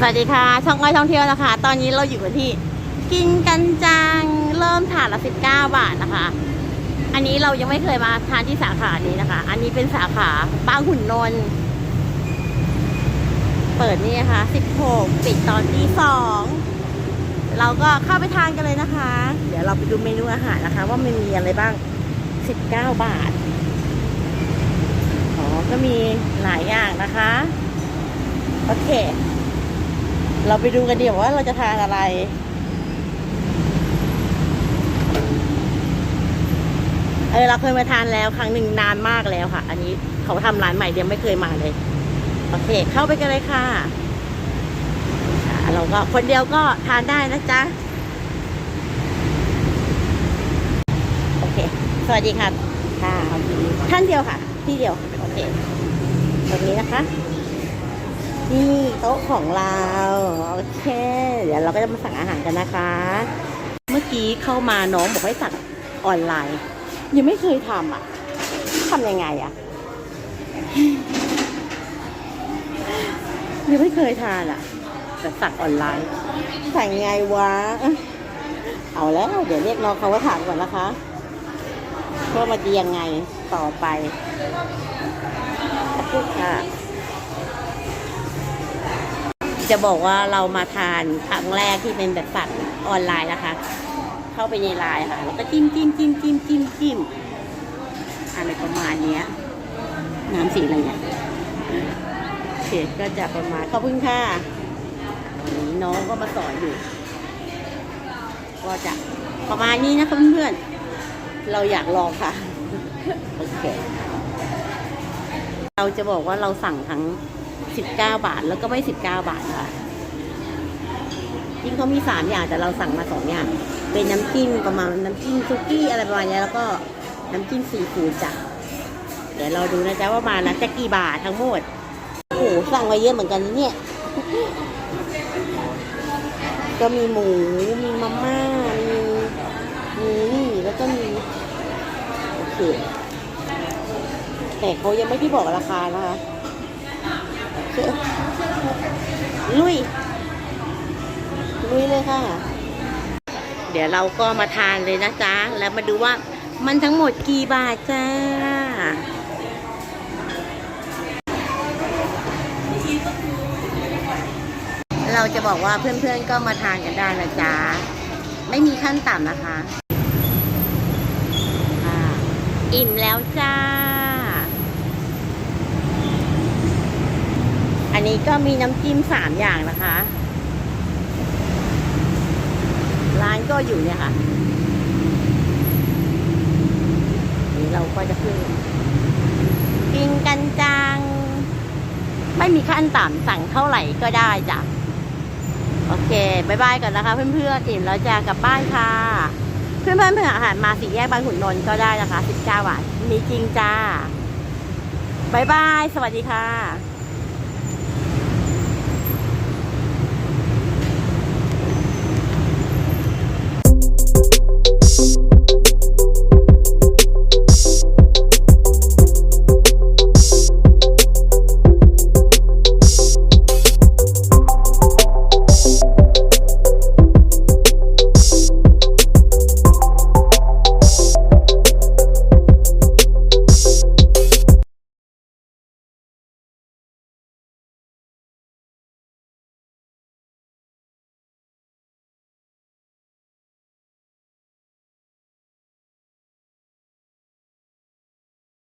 สวัสดีค่ะ ช่องก้อยท่องเที่ยวนะคะ ตอนนี้เราอยู่กันที่ กินกันจังเริ่มถาดละ19บเก้าบาทนะคะ อันนี้เรายังไม่เคยมาทานที่สาขานี้นะคะ อันนี้เป็นสาขาบางหุ่นนนท์เปิดนี่นะคะ16ปิดตอนที่2เราก็เข้าไปทานกันเลยนะคะ เดี๋ยวเราไปดูเมนูอาหารนะคะ ว่ามันมีอะไรบ้าง19บาทอ๋อก็มีหลายอย่างนะคะ โอเค เราไปดูกันดีว่าเราจะทานอะไร เออเราเคยมาทานแล้วครั้งหนึ่งนานมากแล้วค่ะ อันนี้เขาทำร้านใหม่เดียวไม่เคยมาเลย โอเค เข้าไปกันเลยค่ะ เราก็คนเดียวก็ทานได้นะจ๊ะ โอเค สวัสดีค่ะค่ะท่านเดียวค่ะ ที่เดียว โอเคตรงนี้นะคะ นี่โต๊ะของเราโอเค เดี๋ยวเราก็จะมาสั่งอาหารกันนะคะ เมื่อกี้เข้ามาน้องบอกให้สั่งออนไลน์ ยังไม่เคยทำอะทำยังไงอะยังไม่เคยทานอะแต่สั่งออนไลน์ สั่งยังไงวะ เอาแล้ว เดี๋ยวเรียกน้องเขาว่าถามก่อนนะคะว่ามันจะยังไงต่อไปขอบคุณค่ะ จะบอกว่าเรามาทานครั้งแรกที่เป็นแบบสั่งออนไลน์นะคะ เข้าไปในไลน์ค่ะ แล้วก็จิ้มจิ้มจิ้มจิ้มจิ้มจิ้มอะไรประมาณเนี้ย น้ำสีอะไรเนี่ยเผ็ดก็จะประมาณขอบคุณค่ะนนี้น้องก็มาสอนอยู่ ก็จะประมาณนี้นะคะเพื่อนๆเราอยากลองค่ะ โอเค เราจะบอกว่าเราสั่งทั้ง 19 บาท แล้วก็ไม่ 19 บาทค่ะจริงเขามี 3 อย่างแต่เราสั่งมา 2 อย่าง เป็นน้ำจิ้มประมาณน้ำจิ้มซุกี้อะไรประมาณนี้แล้วก็น้ำจิ้มซีฟู้ดจ้ะเดี๋ยวเราดูนะจ๊ะว่ามาแล้วจะกี่บาททั้งหมดโอ้โหสั่งไว้เยอะเหมือนกันเนี่ย ก็มีหมู มีมาม่า มีมีนี่แล้วก็มีโอเคแต่เขายังไม่ได้บอกราคานะคะ ลุย ลุยเลยค่ะ เดี๋ยวเราก็มาทานเลยนะจ๊ะ แล้วมาดูว่ามันทั้งหมดกี่บาทจ้าเราจะบอกว่าเพื่อนๆก็มาทานกันได้นะจ๊ะ ไม่มีขั้นต่ำนะคะ อิ่มแล้วจ้า อันนี้ก็มีน้ำจิ้มสามอย่างนะคะ ร้านก็อยู่เนี่ยค่ะ นี่เราก็จะขึ้น กินกันจัง ไม่มีขั้นต่ำสั่งเท่าไหร่ก็ได้จ้ะ โอเคบายบายก่อนนะคะเพื่อนๆอิ่มแล้วจะกลับบ้านค่ะ เพื่อนๆเพื่อนอาหารมาสี่แยกบางขุนนนท์ก็ได้นะคะ 19บาท มีจริงจ้าบายบาย สวัสดีค่ะ